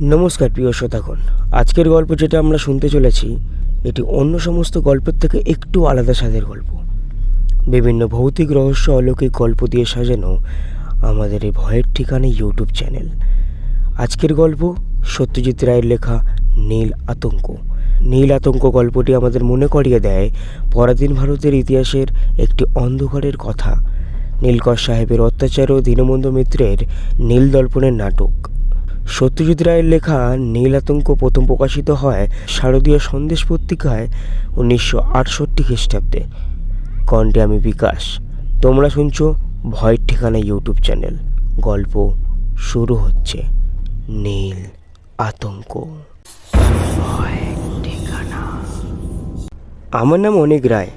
নমস্কার প্রিয় শ্রোতাগণ। আজকের গল্প যেটা আমরা শুনতে চলেছি, এটি অন্য সমস্ত গল্পের থেকে একটু আলাদা স্বাদের গল্প। বিভিন্ন ভৌতিক রহস্য অলৌকিক গল্প দিয়ে সাজানো আমাদের এই ভয়ের ঠিকানা ইউটিউব চ্যানেল। আজকের গল্প সত্যজিৎ রায়ের লেখা নীল আতঙ্ক। নীল আতঙ্ক গল্পটি আমাদের মনে করিয়ে দেয় পরাধীন ভারতের ইতিহাসের একটি অন্ধকারের কথা। নীলকর সাহেবের অত্যাচার ও দীনবন্ধু মিত্রের নীল দর্পণের নাটক। সত্যজিৎ রায়ের লেখা নীল আতঙ্ক প্রথম প্রকাশিত হয় শারদীয় সন্দেশ পত্রিকায় উনিশশো আটষট্টি খ্রিস্টাব্দে। কণ্ঠে আমি বিকাশ। তোমরা শুনছ ভয়ের ঠিকানা ইউটিউব চ্যানেল। গল্প শুরু হচ্ছে। নীল আতঙ্ক। আমার নাম অনেক রায়।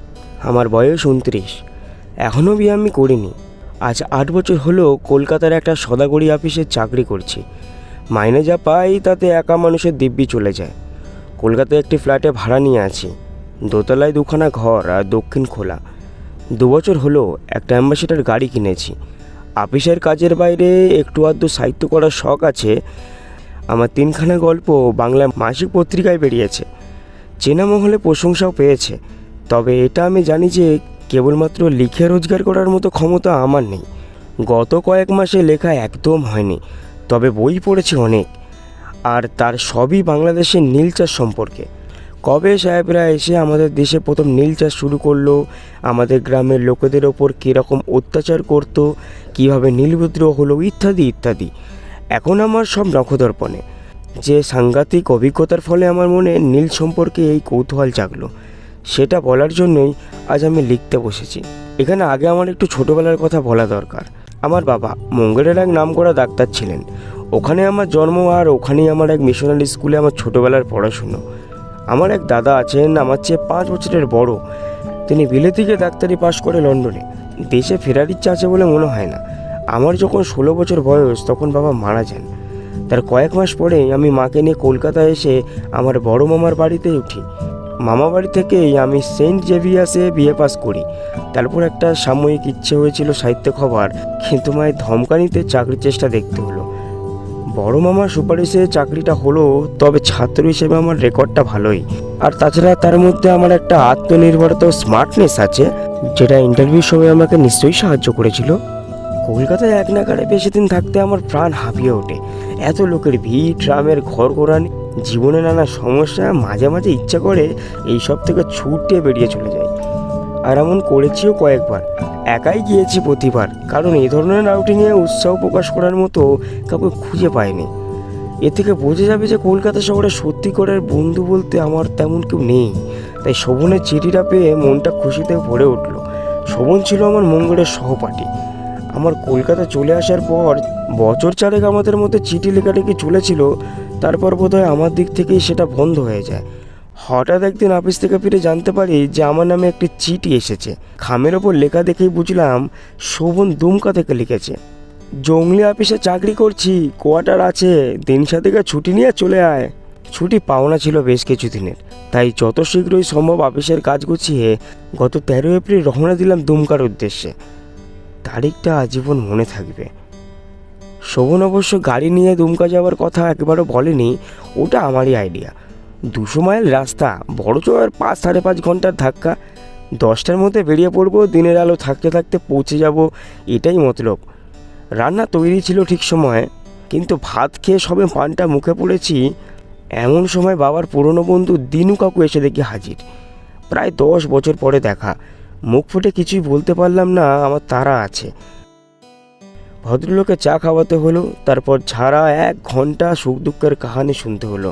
আমার বয়স উনত্রিশ। এখনও বিয়ে আমি করিনি। আজ আট বছর হলো কলকাতার একটা সদাগরি অফিসে চাকরি করছি। মাইনে যা পাই তাতে একা মানুষের দিব্যি চলে যায়। কলকাতায় একটি ফ্ল্যাটে ভাড়া নিয়ে আছি। দোতলায় দুখানা ঘর আর দক্ষিণ খোলা। দু বছর হলো একটা অ্যাম্বাসেডার গাড়ি কিনেছি। অফিসের কাজের বাইরে একটু আধটু সাহিত্য করার শখ আছে। আমার তিনখানা গল্প বাংলা মাসিক পত্রিকায় বেরিয়েছে। চেনা মহলে প্রশংসাও পেয়েছে। তবে এটা আমি জানি যে কেবলমাত্র লিখে রোজগার করার মতো ক্ষমতা আমার নেই। গত কয়েক মাসে লেখা একদম হয়নি। তবে বই পড়েছি অনেক। আর তার সবই বাংলাদেশের নীল চাষ সম্পর্কে। কবে সাহেবরা এসে আমাদের দেশে প্রথম নীল চাষ শুরু করল? আমাদের গ্রামের লোকেদের ওপর কীরকম অত্যাচার করতো? কীভাবে নীল বিদ্রোহ হলো? ইত্যাদি ইত্যাদি। এখন আমার সব নখদর্পণে। যে সাংঘাতিক অভিজ্ঞতার ফলে আমার মনে নীল সম্পর্কে এই কৌতূহল জাগলো। সেটা বলার জন্যই আজ আমি লিখতে বসেছি। এখানে আগে আমার একটু ছোটোবেলার কথা বলা দরকার। আমার বাবা মঙ্গলের এক নামকরা ডাক্তার ছিলেন। ওখানে আমার জন্ম আর ওখানেই আমার এক মিশনারি স্কুলে আমার ছোটোবেলার পড়াশুনো। আমার এক দাদা আছেন, আমার চেয়ে পাঁচ বছরের বড়। তিনি বিলে ডাক্তারি পাশ করে লন্ডনে। দেশে ফেরার ইচ্ছা আছে বলে মনে হয় না। আমার যখন ষোলো বছর বয়স, তখন বাবা মারা যান। তার কয়েক মাস পরে আমি মাকে নিয়ে কলকাতায় এসে আমার বড় মামার বাড়িতে উঠি। মামা বাড়ি থেকেই আমি সেন্ট জেভিয়াসে বিএ পাস করি। তারপর একটা সাময়িক ইচ্ছে হয়েছিল সাহিত্য খবর কিন্তু মায়ের ধমকানিতে চাকরির চেষ্টা দেখতে হলো। বড় মামার সুপারিশে চাকরিটা হলো, তবে ছাত্র হিসেবে আমার রেকর্ডটা ভালোই। আর তাছাড়া তার মধ্যে আমার একটা আত্মনির্ভরতা ও স্মার্টনেস আছে, যেটা ইন্টারভিউর সময় আমাকে নিশ্চয়ই সাহায্য করেছিল। কলকাতায় এক নাগারে বেশি দিন থাকতে আমার প্রাণ হাঁপিয়ে ওঠে। এত লোকের ভিড়, ট্রামের ঘর ঘোরানি জীবনে নানা সমস্যা, মাঝে মাঝে ইচ্ছা করে এই সব থেকে ছুটে বেরিয়ে চলে যায় আর এমন করেছিও কয়েকবার। একাই গিয়েছি প্রতিবার, কারণ এই ধরনের আউটিংয়ে উৎসাহ প্রকাশ করার মতো কাউকে খুঁজে পায়নি এ থেকে বোঝা যাবে যে কলকাতা শহরে সত্যি করে বন্ধু বলতে আমার তেমন কেউ নেই। তাই শোভনের চিঠিটা পেয়ে মনটা খুশিতে ভরে উঠল। শোভন ছিল আমার মঙ্গলের সহপাঠী। আমার কলকাতা চলে আসার পর বছর চারেক আমাদের মধ্যে চিঠি লেখালেখি চলেছিল তারপর বোধহয় আমার দিক থেকেই সেটা বন্ধ হয়ে যায়। হঠাৎ একদিন অফিস থেকে ফিরে জানতে পারি যে আমার নামে একটি চিঠি এসেছে। খামের ওপর লেখা দেখেই বুঝলাম, শোভন দুমকা থেকে লিখেছে, জঙ্গলি অফিসে চাকরি করছি, কোয়ার্টার আছে, দিন সাথে ছুটি নিয়ে চলে আয়। ছুটি পাওনা ছিল বেশ কিছু দিনের তাই যত শীঘ্রই সম্ভব অফিসের কাজ গুছিয়ে গত তেরো এপ্রিল রওনা দিলাম দুমকার উদ্দেশ্যে। তারিখটা আজীবন মনে থাকবে। শোভন অবশ্য গাড়ি নিয়ে দুমকা যাওয়ার কথা একবারও বলেনি, ওটা আমারই আইডিয়া দুশো মাইল রাস্তা, বড় চোর পাঁচ সাড়ে পাঁচ ঘণ্টার ধাক্কা। দশটার মধ্যে বেরিয়ে পড়ব, দিনের আলো থাকতে থাকতে পৌঁছে যাব, এটাই মতলব। রান্না তৈরি ছিল ঠিক সময়, কিন্তু ভাত খেয়ে সবে পানটা মুখে পড়েছি, এমন সময় বাবার পুরনো বন্ধু দিনু কাকু এসে দেখি হাজির। প্রায় দশ বছর পরে দেখা। মুখ ফুটে কিছুই বলতে পারলাম না, আমার তারা আছে। ভদ্রলোকে চা খাওয়াতে হলো, তারপর ছাড়া এক ঘণ্টা সুখ দুঃখের কাহানি শুনতে হলো।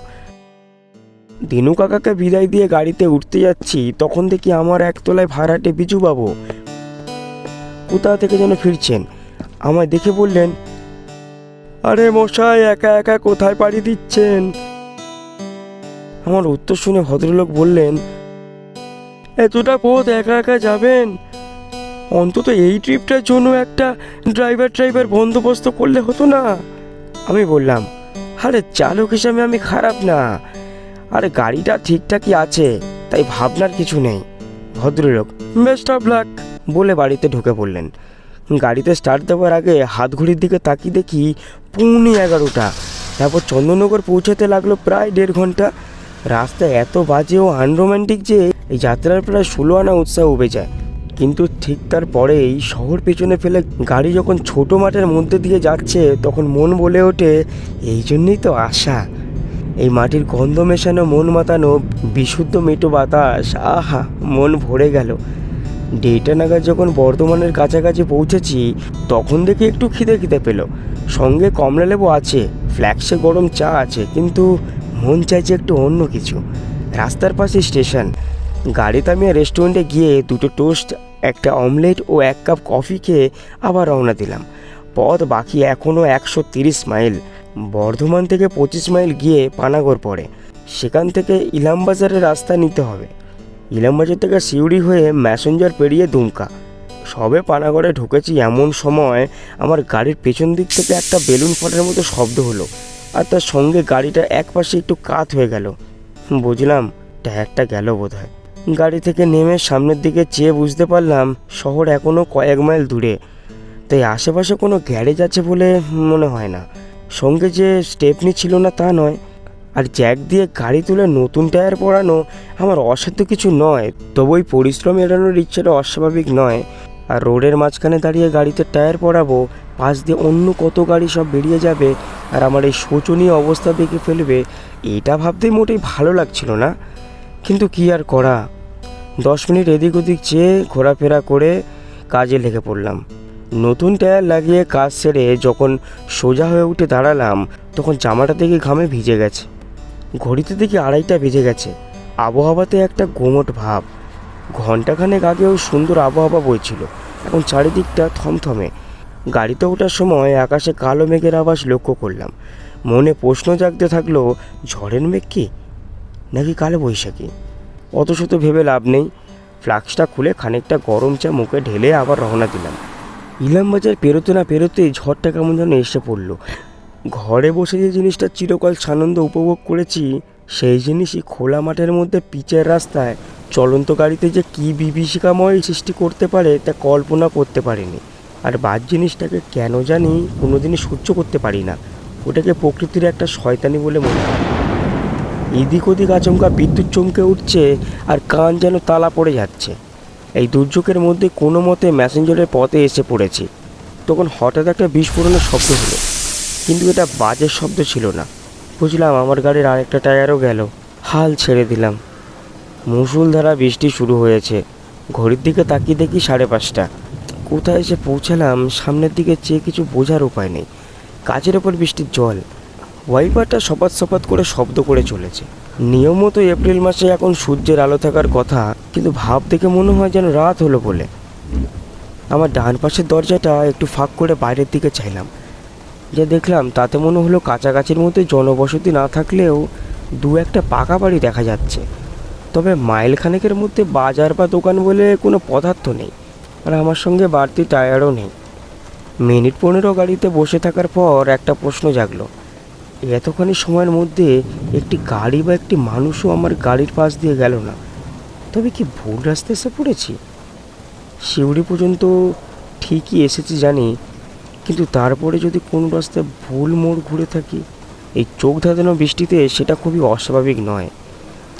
দিনু কাকাকে বিদায় দিয়ে গাড়িতে উঠতে যাচ্ছি, তখন দেখি আমার একতলায় ভাড়াটে বিজু বাবু কোথা থেকে যেন ফিরছেন? আমায় দেখে বললেন, আরে মশাই, একা একা কোথায় পাড়ি দিচ্ছেন? আমার উত্তর শুনে ভদ্রলোক বললেন, এতটা পথ একা একা যাবেন? অন্তত এই ট্রিপটার জন্য একটা ড্রাইভার ড্রাইভার বন্দোবস্ত করলে হতো না। আমি বললাম, আরে চালক হিসাবে আমি খারাপ না। আরে গাড়িটা ঠিকঠাকই আছে, তাই ভাবনার কিছু নেই। ভদ্রলোক বেস্ট অফ লাক বলে বাড়িতে ঢুকে পড়লেন। গাড়িতে স্টার্ট দেওয়ার আগে হাত ঘড়ির দিকে তাকিয়ে দেখি পৌনে এগারোটা। তারপর চন্দননগর পৌঁছাতে লাগল প্রায় দেড় ঘণ্টা। রাস্তা এত বাজে ও আনরোম্যান্টিক যে এই যাত্রার প্রায় ষোলো আনা উৎসাহ উবে যায়। কিন্তু ঠিক তার তারপরেই শহর পেছনে ফেলে গাড়ি যখন ছোট মাঠের মধ্যে দিয়ে যাচ্ছে, তখন মন বলে ওঠে, এই জন্যই তো আশা। এই মাটির গন্ধ মেশানো, মন মাতানো, বিশুদ্ধ মেটো বাতাস, আহা, মন ভরে গেল। ডেটা নাগাদ যখন বর্ধমানের কাছাকাছি পৌঁছেছি, তখন দেখে একটু খিদে খিদে পেল। সঙ্গে কমলা লেবু আছে, ফ্ল্যাক্সে গরম চা আছে, কিন্তু মন চাইছে একটু অন্য কিছু। রাস্তার পাশে স্টেশন। গাড়ি আমি রেস্টুরেন্টে গিয়ে দুটো টোস্ট একটা অমলেট ও এক কাপ কফি খেয়ে আবার রওনা দিলাম। পথ বাকি এখনও একশো তিরিশ মাইল। বর্ধমান থেকে পঁচিশ মাইল গিয়ে পানাগড় পড়ে। সেখান থেকে ইলামবাজারের রাস্তা নিতে হবে। ইলামবাজার থেকে সিউড়ি হয়ে ম্যাসেঞ্জার পেরিয়ে দুমকা। সবে পানাগড়ে ঢুকেছি এমন সময় আমার গাড়ির পেছন দিক থেকে একটা বেলুন ফাটার মতো শব্দ হলো আর তার সঙ্গে গাড়িটা এক পাশে একটু কাত হয়ে গেল। বুঝলাম টায়ারটা গেল বোধ হয় গাড়ি থেকে নেমে সামনের দিকে চেয়ে বুঝতে পারলাম শহর এখনও কয়েক মাইল দূরে। তাই আশেপাশে কোনো গ্যারেজ আছে বলে মনে হয় না। সঙ্গে যে স্টেপনি ছিল না তা নয়। আর জ্যাক দিয়ে গাড়ি তুলে নতুন টায়ার পরানো আমার অসাধ্য কিছু নয়। তবু ওই পরিশ্রম এড়ানোর ইচ্ছেটা অস্বাভাবিক নয়। আর রোডের মাঝখানে দাঁড়িয়ে গাড়িতে টায়ার পরাবো, পাশ দিয়ে অন্য কত গাড়ি সব বেরিয়ে যাবে, আর আমার এই শোচনীয় অবস্থা দেখে ফেলবে, এটা ভাবতেই মোটেই ভালো লাগছিল না। কিন্তু কি আর করা? দশ মিনিট এদিক ওদিক চেয়ে ঘোরাফেরা করে কাজে লেগে পড়লাম। নতুন টায়ার লাগিয়ে কাজ সেরে যখন সোজা হয়ে উঠে দাঁড়ালাম, তখন জামাটা দেখে ঘামে ভিজে গেছে। ঘড়িতে দেখি আড়াইটা বেজে গেছে। আবহাওয়াতে একটা গোমট ভাব। ঘন্টাখানেক আগেও সুন্দর আবহাওয়া বইছিল। এখন চারিদিকটা থমথমে। গাড়িতে ওঠার সময় আকাশে কালো মেঘের আভাস লক্ষ্য করলাম। মনে প্রশ্ন জাগতে থাকল, ঝড়ের মেঘ কি? নাকি কালো বৈশাখী? অত শত ভেবে লাভ নেই। ফ্লাক্সটা খুলে খানিকটা গরম চা মুখে ঢেলে আবার রওনা দিলাম। ইলামবাজার পেরোতে না পেরোতেই ঝড়টা কেমন যেন এসে পড়ল। ঘরে বসে যে জিনিসটা চিরকাল সানন্দ উপভোগ করেছি, সেই জিনিসই খোলা মাঠের মধ্যে পিচের রাস্তায় চলন্ত গাড়িতে যে কী বিভীষিকাময় সৃষ্টি করতে পারে তা কল্পনা করতে পারিনি। আর বাদ জিনিসটাকে কেন জানি কোনোদিনই সহ্য করতে পারি না। ওটাকে প্রকৃতির একটা শয়তানি বলে মনে হয়। এদিক ওদিক আচমকা বিদ্যুৎ চমকে উঠছে আর কান যেন তালা পড়ে যাচ্ছে। এই দুর্যোগের মধ্যে কোনো মতে ম্যাসেঞ্জারের পথে এসে পড়েছি। তখন হঠাৎ একটা বিস্ফোরণের শব্দ হলো। কিন্তু এটা বাজের শব্দ ছিল না। বুঝলাম আমার গাড়ির আরেকটা টায়ারও গেল। হাল ছেড়ে দিলাম। মুসুলধারা বৃষ্টি শুরু হয়েছে। ঘড়ির দিকে তাকিয়ে দেখি সাড়ে পাঁচটা। কোথায় এসে পৌঁছালাম, সামনের দিকে চেয়ে কিছু বোঝার উপায় নেই। কাজের ওপর বৃষ্টির জল। ওয়াইপারটা সপাত সপাত করে শব্দ করে চলেছে। নিয়মত এপ্রিল মাসে এখন সূর্যের আলো থাকার কথা, কিন্তু ভাব দেখে মনে হয় যেন রাত হলো বলে। আমার ডান পাশের দরজাটা একটু ফাঁক করে বাইরের দিকে চাইলাম। যে দেখলাম তাতে মনে হলো কাছাকাছির মধ্যে জনবসতি না থাকলেও দু একটা পাকা বাড়ি দেখা যাচ্ছে। তবে মাইলখানেকের মধ্যে বাজার বা দোকান বলে কোনো পদার্থ নেই, আর আমার সঙ্গে বাড়তি টায়ারও নেই। মিনিট পনেরো গাড়িতে বসে থাকার পর একটা প্রশ্ন জাগলো। এতখানি সময়ের মধ্যে একটি গাড়ি বা একটি মানুষও আমার গাড়ির পাশ দিয়ে গেল না। তবে কি ভুল রাস্তায় এসে পড়েছি? শিউড়ি পর্যন্ত ঠিকই এসেছি জানি, কিন্তু তারপরে যদি কোনো রাস্তায় ভুল মোড় ঘুরে থাকি, এই চোখ ধাঁধানো বৃষ্টিতে সেটা খুবই অস্বাভাবিক নয়।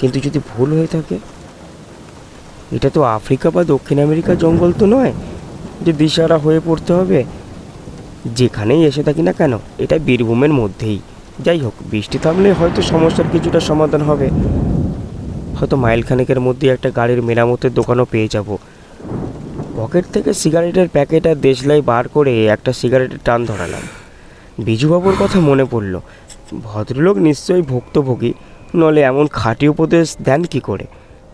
কিন্তু যদি ভুল হয়ে থাকে? এটা তো আফ্রিকা বা দক্ষিণ আমেরিকার জঙ্গল তো নয় যে দিশারা হয়ে পড়তে হবে। যেখানেই এসে থাকি না কেন, এটা বীরভূমের মধ্যেই। যাই হোক, বৃষ্টি থামলে হয়তো সমস্যার কিছুটা সমাধান হবে। হয়তো মাইল খানেকের মধ্যে একটা গাড়ির মেরামতের দোকানও পেয়ে যাব। পকেট থেকে সিগারেটের প্যাকেট আর দেশলাই বার করে একটা সিগারেটের টান ধরালাম। বিজুবাবুর কথা মনে পড়ল। ভদ্রলোক নিশ্চয়ই ভুক্তভোগী নলে এমন খাঁটি উপদেশ দেন কি করে?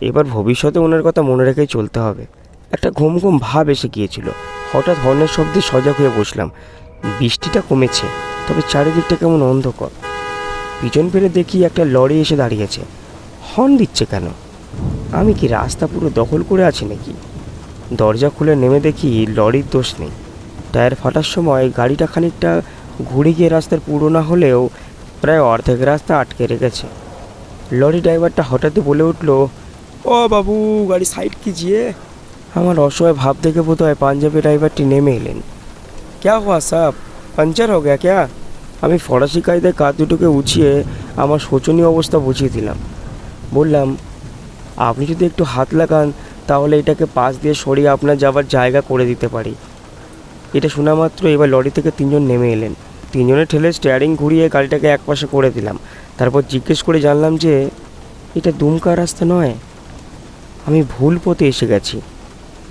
এবার ভবিষ্যতে ওনার কথা মনে রেখেই চলতে হবে। একটা ঘুম ঘুম ভাব এসে গিয়েছিল। হঠাৎ হর্নের শব্দে সজাগ হয়ে বসলাম। বৃষ্টিটা কমেছে। তবে চারিদিকটা কেমন অন্ধকার। পিছন ফিরে দেখি একটা লরি এসে দাঁড়িয়েছে। হর্ন দিচ্ছে কেন? আমি কি রাস্তা পুরো দখল করে আছি নাকি? দরজা খুলে নেমে দেখি লরির দোষ নেই। টায়ার ফাটার সময় গাড়িটা খানিকটা ঘুরে গিয়ে রাস্তার পুরো না হলেও প্রায় অর্ধেক রাস্তা আটকে রেখেছে। লরি ড্রাইভারটা হঠাৎ বলে উঠল, ও বাবু গাড়ি সাইড কিজিয়ে আমার অসহায় ভাব দেখে বোধ হয় পাঞ্জাবি ড্রাইভারটি নেমে এলেন। ক্যা হওয়া সাপ पंचर हो गया क्या আমি ফরাসি কায়দায় কাঁধ দুটোকে উঁচিয়ে আমার শোচনীয় অবস্থা বুঝিয়ে দিলাম বললাম আপনি যদি একটু হাত লাগান তাহলে এটাকে পাশ দিয়ে সরিয়ে আপনার যাবার জায়গা করে দিতে পারি এটা শোনা মাত্র এবার লরি থেকে তিনজন নেমে এলেন তিনজনে ঠেলে স্টিয়ারিং ঘুরিয়ে গাড়িটাকে একপাশে করে দিলাম তারপর জিজ্ঞেস করে জানলাম যে এটা দুমকা রাস্তা নয় আমি ভুল পথে এসে গেছি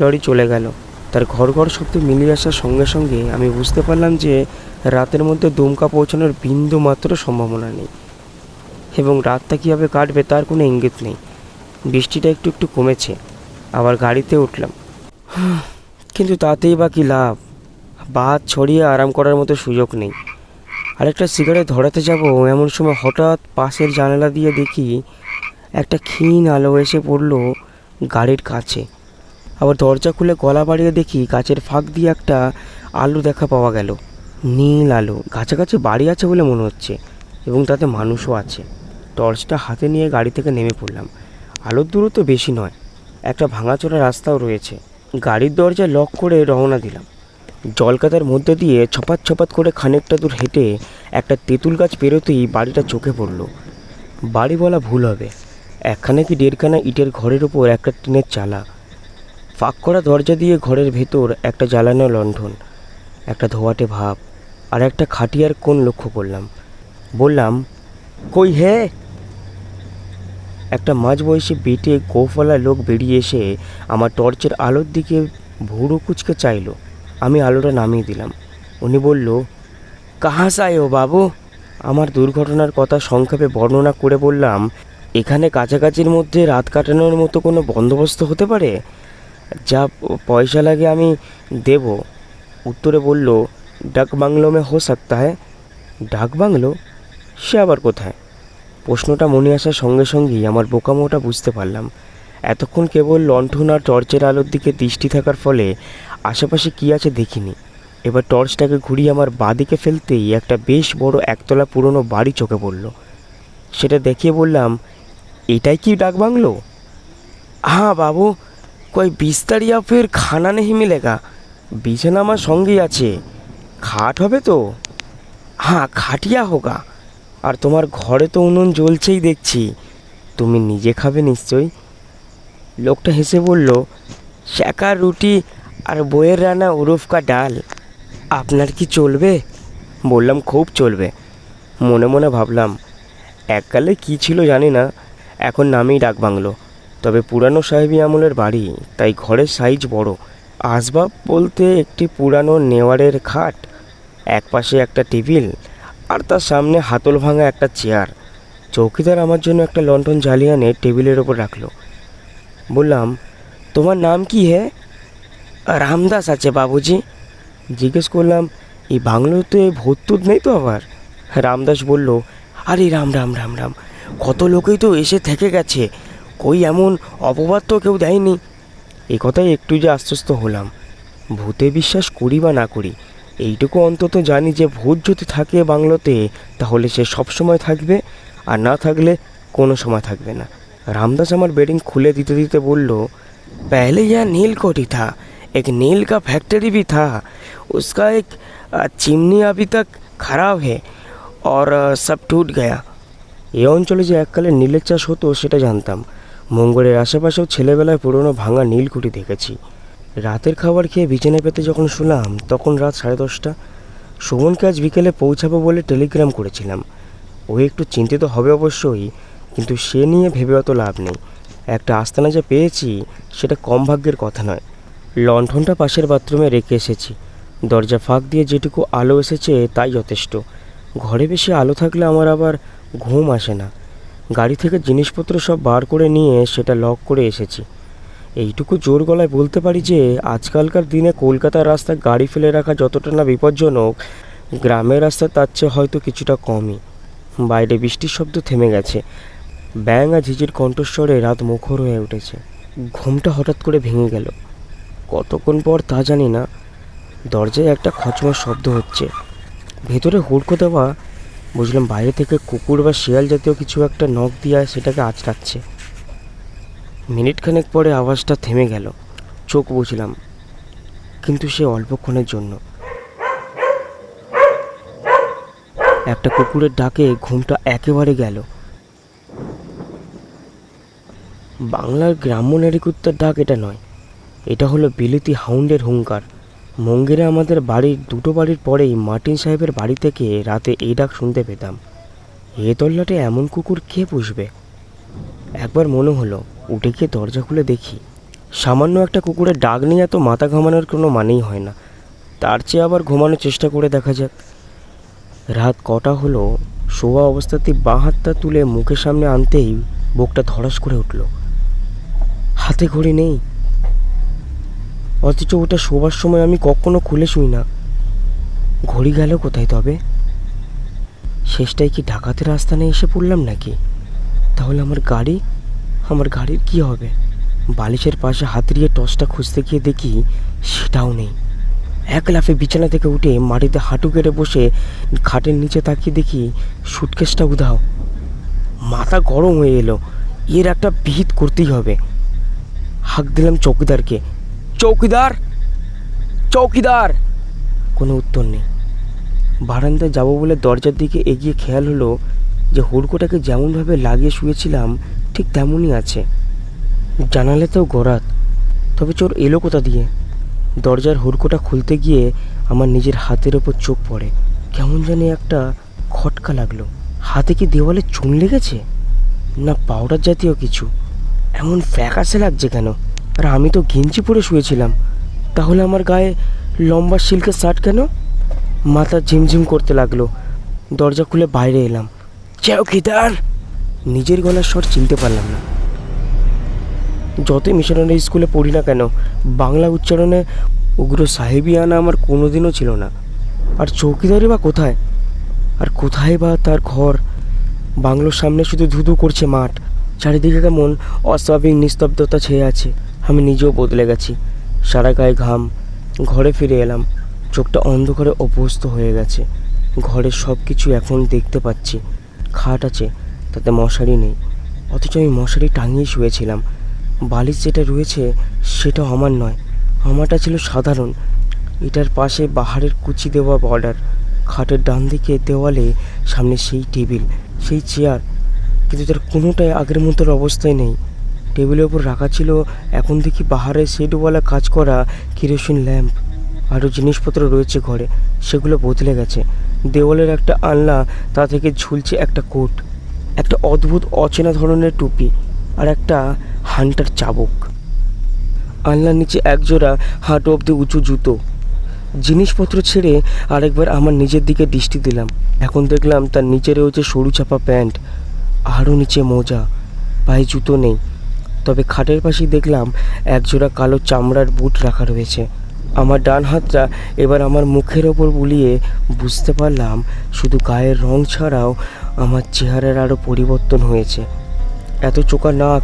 লরি চলে গেল তার ঘর ঘর শব্দ মিলিয়ে আসার সঙ্গে সঙ্গে আমি বুঝতে পারলাম যে রাতের মধ্যে দুমকা পৌঁছানোর বিন্দু মাত্র সম্ভাবনা নেই। এবং রাতটা কীভাবে কাটবে তার কোনো ইঙ্গিত নেই। বৃষ্টিটা একটু একটু কমেছে, আবার গাড়িতে উঠলাম। কিন্তু তাতেই বা কী লাভ? বাদ ছড়িয়ে আরাম করার মতো সুযোগ নেই। আরেকটা সিগারেট ধরাতে যাব এমন সময় হঠাৎ পাশের জানালা দিয়ে দেখি একটা ক্ষীণ আলো এসে পড়ল গাড়ির কাছে। আবার দরজা খুলে গলা বাড়িয়ে দেখি গাছের ফাঁক দিয়ে একটা আলো দেখা পাওয়া গেল। নীল আলো। কাছাকাছি বাড়ি আছে বলে মনে হচ্ছে এবং তাতে মানুষও আছে। টর্চটা হাতে নিয়ে গাড়ি থেকে নেমে পড়লাম। আলোর দূরত্ব বেশি নয়, একটা ভাঙাচোরা রাস্তাও রয়েছে। গাড়ির দরজা লক করে রওনা দিলাম। জলকাতার মধ্যে দিয়ে ছপাত ছপাত করে খানিকটা দূর হেঁটে একটা তেঁতুল গাছ পেরোতেই বাড়িটা চোখে পড়ল। বাড়ি বলা ভুল হবে। একখানা কি দেড়খানা ইটের ঘরের ওপর একটা টিনের চালা। ফাঁক করা দরজা দিয়ে ঘরের ভেতর একটা জ্বালানো লণ্ঠন, একটা ধোয়াটে ভাব আর একটা খাটিয়ার কোণ লক্ষ্য করলাম। বললাম, কই হে? একটা মাঝবয়সী বেটে গোফলা লোক বেরিয়ে এসে আমার টর্চের আলোর দিকে ভুরু কুচকে চাইলো। আমি আলোটা নামিয়ে দিলাম। উনি বলল, কাহা সাই ও বাবু? আমার দুর্ঘটনার কথা সংক্ষেপে বর্ণনা করে বললাম, এখানে কাছাকাছির মধ্যে রাত কাটানোর মতো কোনো বন্দোবস্ত হতে পারে? যা পয়সা লাগে আমি দেব। উত্তরে বলল, ডাক বাংলো মে হো সকতা হ্যায়? ডাক বাংলো? সে আবার কোথায়? প্রশ্নটা মনে আসার সঙ্গে সঙ্গেই আমার বোকামোটা বুঝতে পারলাম। এতক্ষণ কেবল লণ্ঠন আর টর্চের আলোর দিকে দৃষ্টি থাকার ফলে আশেপাশে কী আছে দেখিনি। এবার টর্চটাকে ঘুরিয়ে আমার বাদিকে ফেলতেই একটা বেশ বড় একতলা পুরনো বাড়ি চোখে পড়ল। সেটা দেখিয়ে বললাম, এটাই কি ডাক বাংলো? হ্যাঁ বাবু কয় বিস্তারিয়া ফের খানা নেই মিলেগা? বিছানা আমার সঙ্গেই আছে। খাট হবে তো? হ্যাঁ খাটিয়া হোগা। আর তোমার ঘরে তো উনুন জ্বলছেই দেখছি। তুমি নিজে খাবে নিশ্চয়ই? লোকটা হেসে বলল শেখা রুটি আর বইয়ের রান্না উরুফকা ডাল। আপনার কি চলবে? বললাম, খুব চলবে। মনে মনে ভাবলাম, এককালে কি ছিল জানি না। এখন নামেই ডাক বাংলো তবে পুরানো সাহেবী আমলের বাড়ি, তাই ঘরের সাইজ বড়। আসবাব বলতে একটি পুরানো নেওয়ারের খাট, এক পাশে একটা টেবিল, আর তার সামনে হাতল ভাঙা একটা চেয়ার। চৌকিদার আমার জন্য একটা লণ্ঠন জ্বালিয়ে টেবিলের ওপর রাখল। বললাম, তোমার নাম কি হে? রামদাস আছে বাবুজি। জিজ্ঞেস করলাম, এই বাংলোতে ভূতটুত নেই তো আবার? রামদাস বলল, আরে রাম রাম রাম রাম, কত লোকেই তো এসে থেকে গেছে। কই এমন অপবাদ তো কেউ দেয়নি এই কথাই একটু যে আশ্বস্ত হলাম ভূতে বিশ্বাস করি বা না করি এইটুকু অন্তত জানি যে ভূত যদি থাকে বাংলোতে তাহলে সে সব সময় থাকবে আর না থাকলে কোনো সময় থাকবে না रामदास আমার বেডিং খুলে দিতে দিতে বলল पहले यह नील कोठी था एक नील का फैक्ट्री भी था उसका एक अ, चिमनी अभी तक खराब है और अ, सब टूट गया এই অঞ্চলে যে এককালে নীলের চাষ হতো সেটা জানতাম মঙ্গলের আশেপাশেও ছেলেবেলায় পুরনো ভাঙা নীলকুঠি দেখেছি। রাতের খাবার খেয়ে বিছানায় পেতে যখন শুনলাম তখন রাত সাড়ে দশটা। সুমনকে আজ বিকেলে পৌঁছাবো বলে টেলিগ্রাম করেছিলাম। ও একটু চিন্তিত হবে অবশ্যই, কিন্তু সে নিয়ে ভেবে অত লাভ নেই। একটা আস্তানা যা পেয়েছি, সেটা কম ভাগ্যের কথা নয়। লণ্ঠনটা পাশের বাথরুমে রেখে এসেছি। দরজা ফাঁক দিয়ে যেটুকু আলো এসেছে, তাই যথেষ্ট। ঘরে বেশি আলো থাকলে আমার আবার ঘুম আসে না। গাড়ি থেকে জিনিসপত্র সব বার করে নিয়ে সেটা লক করে এসেছি। এইটুকু জোর গলায় বলতে পারি যে, আজকালকার দিনে কলকাতার রাস্তায় গাড়ি ফেলে রাখা যতটা না বিপজ্জনক, গ্রামের রাস্তা তার চেয়ে হয়তো কিছুটা কমই। বাইরে বৃষ্টির শব্দ থেমে গেছে। ব্যাং আর ঝিঝির কণ্ঠস্বরে রাত মুখর হয়ে উঠেছে। ঘুমটা হঠাৎ করে ভেঙে গেল। কতক্ষণ পর তা জানি না। দরজায় একটা খচমার শব্দ হচ্ছে। ভেতরে হুড়কো দেওয়া বুঝলাম বাইরে থেকে কুকুর বা শিয়াল জাতীয় কিছু একটা নখ দিয়ে সেটাকে আঁচড়াচ্ছে। মিনিট খানেক পরে আওয়াজটা থেমে গেল। চোখ বুঝলাম, কিন্তু সে অল্পক্ষণের জন্য। একটা কুকুরের ডাকে ঘুমটা একেবারে গেল। বাংলার গ্রাম্য নারী কুত্তার ডাক এটা নয়, এটা হলো বিলেতি হাউন্ডের হুঙ্কার। মঙ্গেরে আমাদের বাড়ির দুটো বাড়ির পরেই মার্টিন সাহেবের বাড়ি থেকে রাতে এই ডাক শুনতে পেতাম। এ তল্লাটে এমন কুকুর কে পুষবে? একবার মনে হলো, উঠে গিয়ে দরজা খুলে দেখি, সামান্য একটা কুকুরের ডাক নিয়ে এত মাথা ঘামানোর কোনো মানেই হয় না। তার চেয়ে আবার ঘুমানোর চেষ্টা করে দেখা যাক। রাত কটা হলো শোয়া অবস্থাতেই বাঁ হাতটা তুলে মুখের সামনে আনতেই বুকটা ধরাস করে উঠল। হাতে ঘড়ি নেই অথচ ওটা শোবার সময় আমি কখনো খুলে শুই না। ঘড়ি গেল কোথায় তবে? শেষটায় কি ডাকাতের আস্তানে এসে পড়লাম নাকি? তাহলে আমার গাড়ি? আমার গাড়ির কি হবে? বালিশের পাশে হাত দিয়ে টসটা খুঁজতে গিয়ে দেখি সেটাও নেই। এক লাফে বিছানা থেকে উঠে মাটিতে হাঁটু কেটে বসে খাটের নিচে তাকিয়ে দেখি সুটকেসটা উধাও। মাথা গরম হয়ে এলো। এর একটা বিহিত করতেই হবে। হাঁক দিলাম চৌকিদারকে। চৌকিদার চৌকিদার। কোনো উত্তর নেই। বারান্দায় যাব বলে দরজার দিকে এগিয়ে খেয়াল হলো যে হুড়কোটাকে যেমনভাবে লাগিয়ে শুয়েছিলাম, ঠিক তেমনই আছে। জানালে তো গরাত। তবে চোর এলো কোথা দিয়ে? দরজার হুড়কোটা খুলতে গিয়ে আমার নিজের হাতের ওপর চোখ পড়ে। কেমন জানি একটা খটকা লাগল। হাতে কি দেওয়ালে চুন লেগেছে? না পাউডার জাতীয় কিছু? এমন ফ্যাকাসে লাগছে কেন? আর আমি তো গেঞ্জি পরে শুয়েছিলাম। তাহলে আমার গায়ে লম্বা সিল্কের শার্ট কেন? মাথা ঝিমঝিম করতে লাগল। দরজা খুলে বাইরে এলাম। চৌকিদার নিজের গলার স্বর চিনতে পারলাম না। যতই মিশনারি স্কুলে পড়ি না কেন, বাংলা উচ্চারণে উগ্র সাহেবিয়ানা আমার কোনোদিনও ছিল না। আর চৌকিদারি বা কোথায়? আর কোথায় বা তার ঘর? বাংলোর সামনে শুধু ধুধু করছে মাঠ। চারিদিকে কেমন অস্বাভাবিক নিস্তব্ধতা ছেয়ে আছে। আমি নিজেও বদলে গেছি। সারা গায়ে ঘাম। ঘরে ফিরে এলাম। চোখটা অন্ধকারে অভ্যস্ত হয়ে গেছে। ঘরের সব কিছু এখন দেখতে পাচ্ছি। খাট আছে, তাতে মশারি নেই। অথচ আমি মশারি টাঙিয়ে শুয়েছিলাম। বালিশ যেটা রয়েছে, সেটা আমার নয়। আমারটা ছিল সাধারণ। এটার পাশে বাহারের কুচি দেওয়া বর্ডার খাটের ডান দিকে দেওয়ালে সামনে সেই টেবিল, সেই চেয়ার। কিন্তু তার কোনোটাই আগের মতোর অবস্থায় নেই। টেবিলের ওপর রাখা ছিল, এখন দেখি বাহারের শেডওয়ালা কাজ করা কিরোসিন ল্যাম্প। আরও জিনিসপত্র রয়েছে ঘরে, সেগুলো বদলে গেছে। দেওয়ালের একটা আলনা, তা থেকে ঝুলছে একটা কোট, একটা অদ্ভুত অচেনা ধরনের টুপি আর একটা হান্টার চাবুক। আলনার নিচে একজোড়া হাঁটু অব্দি উঁচু জুতো। জিনিসপত্র ছেড়ে আরেকবার আমার নিজের দিকে দৃষ্টি দিলাম। এখন দেখলাম তার নিচে রয়েছে সরু চাপা প্যান্ট, আরও নিচে মোজা, পায়ে জুতো নেই। তবে খাটের পাশেই দেখলাম একজোড়া কালো চামড়ার বুট রাখা রয়েছে। আমার ডান হাতটা এবার আমার মুখের ওপর বুলিয়ে বুঝতে পারলাম শুধু গায়ের রং ছাড়াও আমার চেহারার আরও পরিবর্তন হয়েছে। এত চোখা নাক,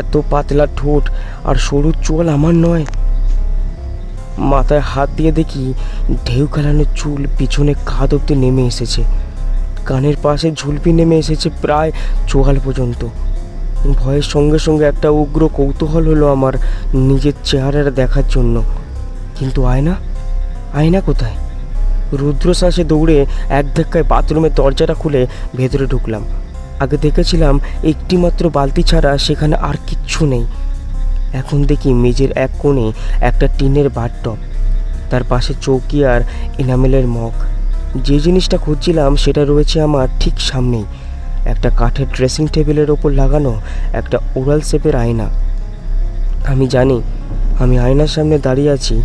এত পাতলা ঠোঁট আর সরু চুল আমার নয়। মাথায় হাত দিয়ে দেখি ঢেউ খেলানো চুল পিছনে কাঁধ অব্দি নেমে এসেছে। কানের পাশে ঝুলপি নেমে এসেছে প্রায় চোয়াল পর্যন্ত। ভয়ের সঙ্গে সঙ্গে একটা উগ্র কৌতূহল হলো আমার নিজের চেহারাটা দেখার জন্য। কিন্তু আয়না? আয়না কোথায়? রুদ্রশ্বাসে দৌড়ে এক ধাক্কায় বাথরুমের দরজাটা খুলে ভেতরে ঢুকলাম। আগে দেখেছিলাম একটিমাত্র বালতি ছাড়া সেখানে আর কিচ্ছু নেই। এখন দেখি মেঝের এক কোণে একটা টিনের বাথটব। তার পাশে চৌকি আর এনামেলের মগ। যে জিনিসটা খুঁজছিলাম সেটা রয়েছে আমার ঠিক সামনেই। একটা কাঠের ড্রেসিং টেবিলের ওপর লাগানো একটা ওরাল শেপের আয়না। আমি জানি, আমি আয়নার সামনে দাঁড়িয়ে আছি,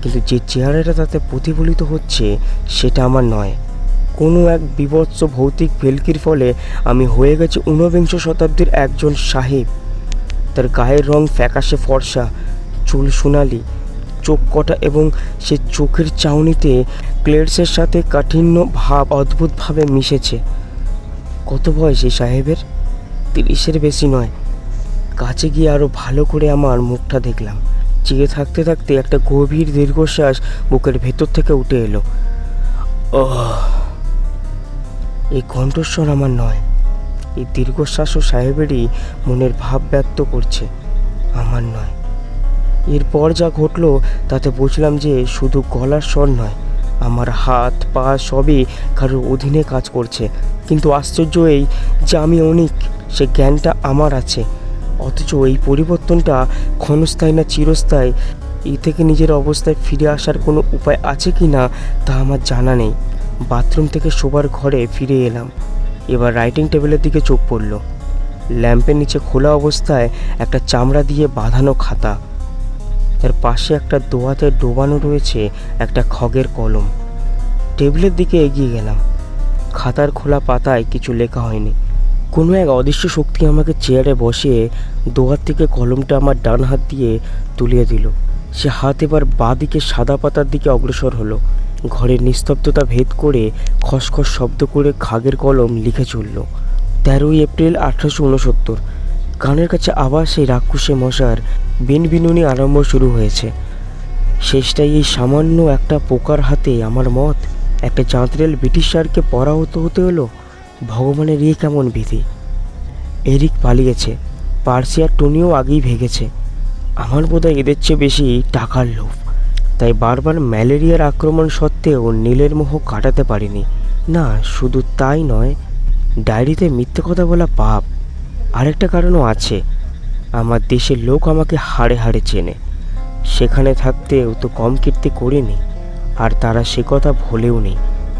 কিন্তু যে চেহারাটা তাতে প্রতিফলিত হচ্ছে সেটা আমার নয়। কোনো এক বিভৎস ভৌতিক ভেলকির ফলে আমি হয়ে গেছি ঊনবিংশ শতাব্দীর একজন সাহেব। তার গায়ের রং ফ্যাকাশে ফর্সা, চুল সোনালি, চোখ কটা এবং সে চোখের চাউনিতে ক্লেডসের সাথে কাঠিন্য ভাব অদ্ভুতভাবে মিশেছে। কত বয়স এই সাহেবের? তিরিশের বেশি নয়। কাছে গিয়ে আরও ভালো করে আমার মুখটা দেখলাম। চেয়ে থাকতে থাকতে একটা গভীর দীর্ঘশ্বাস বুকের ভেতর থেকে উঠে এলো। ও এই কণ্ঠস্বর আমার নয়। এই দীর্ঘশ্বাসও সাহেবেরই মনের ভাব ব্যক্ত করছে, আমার নয়। এরপর যা ঘটলো তাতে বুঝলাম যে শুধু গলার স্বর নয় আমার হাত, পা সবই কারোর অধীনে কাজ করছে। কিন্তু আশ্চর্য এই যে আমি অনেক, সে জ্ঞানটা আমার আছে। অথচ এই পরিবর্তনটা ক্ষণস্থায়ী না চিরস্থায়ী, এ থেকে নিজের অবস্থায় ফিরে আসার কোনো উপায় আছে কি না, তা আমার জানা নেই। বাথরুম থেকে শোবার ঘরে ফিরে এলাম। এবার রাইটিং টেবিলের দিকে চোখ পড়ল। ল্যাম্পের নিচে খোলা অবস্থায় একটা চামড়া দিয়ে বাঁধানো খাতা। তার পাশে একটা দোয়াতে ডোবানো রয়েছে একটা খগের কলম। টেবিলের দিকে এগিয়ে গেলাম। খাতার খোলা পাতায় কিছু লেখা হয়নি। কোনো এক অদৃশ্য শক্তি আমাকে চেয়ারে বসিয়ে দোয়ার থেকে কলমটা আমার ডান হাত দিয়ে তুলিয়ে দিল। সে হাত এবার বাঁ দিকে সাদা পাতার দিকে অগ্রসর হলো। ঘরের নিস্তব্ধতা ভেদ করে খসখস শব্দ করে খাগের কলম লিখে চলল, তেরোই এপ্রিল আঠারোশো উনসত্তর। কানের কাছে আবার সেই রাক্ষসে মশার বিনবিনুনি আরম্ভ শুরু হয়েছে। শেষটাই এই সামান্য একটা পোকার হাতে আমার মত। একটা চাঁদরেল ব্রিটিশ সারকে পরাহত হতে হলো ভগবানের ইয়ে কেমন বিধি এরিক পালিয়েছে, পার্সি আর টনিও আগেই ভেগেছে। আমার বোধহয় এদের চেয়ে বেশি টাকার লোভ। তাই বারবার ম্যালেরিয়ার আক্রমণ সত্ত্বেও নীলের মোহ কাটাতে পারিনি। না, শুধু তাই নয়, ডায়েরিতে মিথ্যে কথা বলা পাপ। আরেকটা কারণও আছে। আমার দেশের লোক আমাকে হাড়ে হাড়ে চেনে। সেখানে থাকতেও তো কম কীর্তি করিনি। আর তারা সে কথা ভুলেও নেই।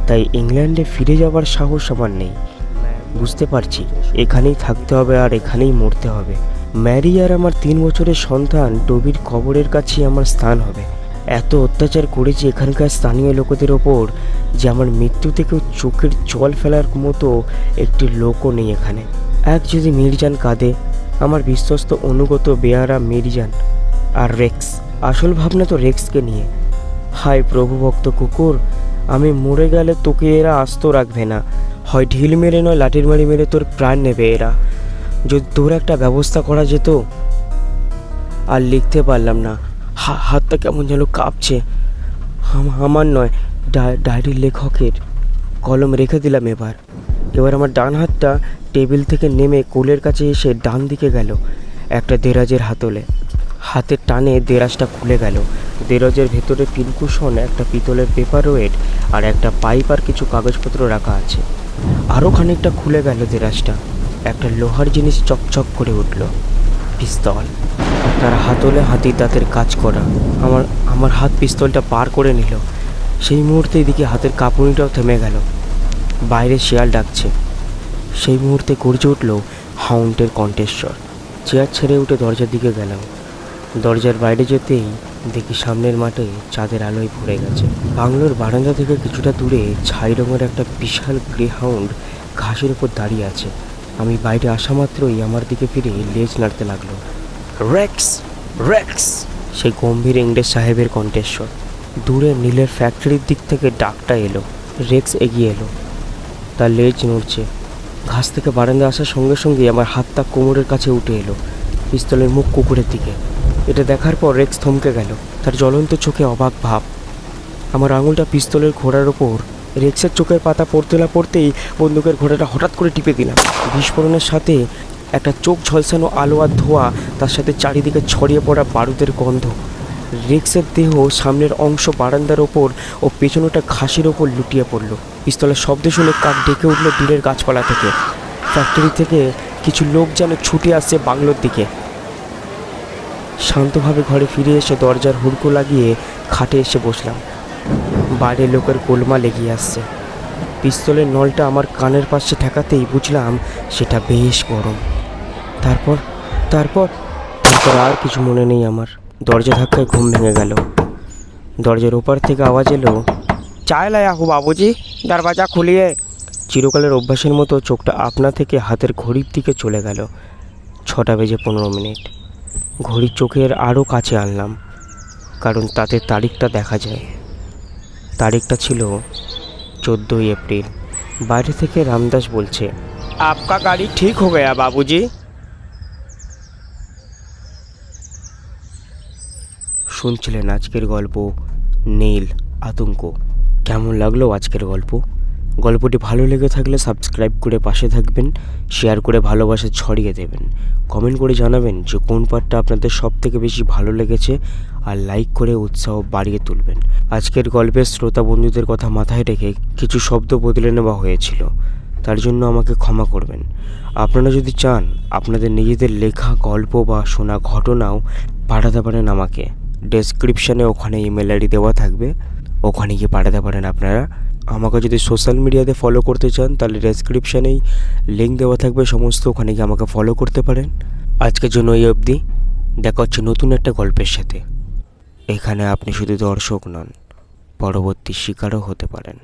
তাই ইংল্যান্ডে ফিরে যাওয়ার সাহস আমার নেই। বুঝতে পারছি, এখানেই থাকতে হবে আর এখানেই মরতে হবে। ম্যারি আর আমার তিন বছরের সন্তান টবির কবরের কাছেই আমার স্থান হবে। এত অত্যাচার করেছি এখানকার স্থানীয় লোকেদের ওপর যে আমার মৃত্যু থেকেও চোখের জল ফেলার মতো একটি লোকও নেই এখানে। এক যদি মির্জান কাঁদে, আমার বিশ্বস্ত অনুগত বেয়ারা মির্জান আর রেক্স। আসল ভাবনা তো রেক্সকে নিয়ে। হায় প্রভু ভক্ত কুকুর, আমি মরে গেলে তোকে এরা আস্ত রাখবে না। হয় ঢিল মেরে নয়, লাঠির মারি মেরে তোর প্রাণ নেবে এরা। যদি তোর একটা ব্যবস্থা করা যেত, আর লিখতে পারলাম না হাতটা কেমন যেন কাঁপছে। আমার নয় ডায়েরির লেখকের কলম রেখে দিলাম এবার। এবার আমার ডান হাতটা টেবিল থেকে নেমে কোলের কাছে এসে ডান দিকে গেল, একটা দেরাজের হাতলে। হাতের টানে দেরাজটা খুলে গেল। দেরাজের ভেতরে পিনকুশন, একটা পিতলের পেপার ওয়েট আর একটা পাইপ আর কিছু কাগজপত্র রাখা আছে। আরও খানিকটা খুলে গেল দেরাজটা। একটা লোহার জিনিস চকচক করে উঠল। পিস্তল। তার হাতলে হাতির দাঁতের কাজ করা। আমার আমার হাত পিস্তলটা পার করে নিল। সেই মুহূর্তে এদিকে হাতের কাঁপুনিটাও থেমে গেল। বাইরে শিয়াল ডাকছে। সেই মুহূর্তে গর্জে উঠল হাউন্টের কণ্ঠেশ্বর চেয়ার ছেড়ে উঠে দরজার দিকে গেলাম। দরজার বাইরে যেতেই দেখি সামনের মাঠে চাঁদের আলোয় ভরে গেছে। বাংলোর বারান্দা থেকে কিছুটা দূরে ছাই রঙের একটা বিশাল গ্রে হাউন্ড ঘাসের উপর দাঁড়িয়ে আছে। আমি বাইরে আসা মাত্রই আমার দিকে ফিরে লেজ নাড়তে লাগল। রেক্স রেক্স সেই গম্ভীর ইংরেজ সাহেবের কণ্ঠেশ্বর দূরে নীলের ফ্যাক্টরির দিক থেকে ডাকটা এলো। রেক্স এগিয়ে এলো। তার লেজ নড়ছে। ঘাস থেকে বারান্দা আসার সঙ্গে সঙ্গে আমার হাতটা কোমরের কাছে উঠে এলো। পিস্তলের মুখ কুকুরের দিকে। এটা দেখার পর রেক্স থমকে গেল। তার জ্বলন্ত চোখে অবাক ভাব। আমার আঙুলটা পিস্তলের ঘোড়ার ওপর। রেক্সের চোখের পাতা পড়তে না পড়তেই বন্দুকের ঘোড়াটা হঠাৎ করে টিপে দিলাম। বিস্ফোরণের সাথে একটা চোখ ঝলসানো আলো আর ধোয়া, তার সাথে চারিদিকে ছড়িয়ে পড়া বারুদের গন্ধ। রেক্সের দেহ সামনের অংশ বারান্দার ওপর ও পেছনেটা ঘাসের ওপর লুটিয়ে পড়ল। পিস্তলের শব্দ শুনে কাক ডেকে উঠল দূরের গাছপালা থেকে। ফ্যাক্টরি থেকে কিছু লোক যেন ছুটে আসছে বাংলোর দিকে। শান্তভাবে ঘরে ফিরে এসে দরজার হুড়কো লাগিয়ে খাটে এসে বসলাম। বাইরে লোকের গোলমা লেগে আসছে। পিস্তলের নলটা আমার কানের পাশে ঠেকাতেই বুঝলাম সেটা বেশ গরম। তারপর তারপর তারপর আর কিছু মনে নেই আমার। দরজা ধাক্কায় ঘুম ভেঙে গেল। দরজার ওপার থেকে আওয়াজ এলো, চায় লায়া হো বাবুজি দরওয়াজা খুলিয়ে। চিরকালের অভ্যাসের মতো চোখটা আপনা থেকে হাতের ঘড়ির দিকে চলে গেল। ছটা বেজে পনেরো মিনিট। ঘড়ির চোখের আরও কাছে আনলাম কারণ তাতে তারিখটা দেখা যায়। তারিখটা ছিল চোদ্দোই এপ্রিল। বাইরে থেকে রামদাস বলছে আপকা গাড়ি ঠিক হো গয়া বাবুজি? শুনছিলেন আজকের গল্প নীল আতঙ্ক। কেমন লাগল আজকের গল্প? গল্পটি ভালো লেগে থাকলে সাবস্ক্রাইব করে পাশে থাকবেন শেয়ার করে ভালোবাসা ছড়িয়ে দেবেন। কমেন্ট করে জানাবেন যে কোন পার্টটা আপনাদের সব থেকে বেশি ভালো লেগেছে আর লাইক করে উৎসাহ বাড়িয়ে তুলবেন। আজকের গল্পের শ্রোতা বন্ধুদের কথা মাথায় রেখে কিছু শব্দ বদলে নেওয়া হয়েছিল, তার জন্য আমাকে ক্ষমা করবেন। আপনারা যদি চান আপনাদের নিজেদের লেখা, গল্প বা শোনা ঘটনাও পাঠাতে পারেন আমাকে। ডেসক্রিপশানে ওখানে ইমেল আইডি দেওয়া থাকবে, ওখানে গিয়ে পাঠাতে পারেন আপনারা। আমাকে যদি সোশ্যাল মিডিয়াতে ফলো করতে চান, তাহলে ডেসক্রিপশানেই লিঙ্ক দেওয়া থাকবে, সমস্ত ওখানে গিয়ে আমাকে ফলো করতে পারেন। আজকের জন্য এই অবধি। দেখা হচ্ছে নতুন একটা গল্পের সাথে। এখানে আপনি শুধু দর্শক নন, পরবর্তী শিকারও হতে পারেন।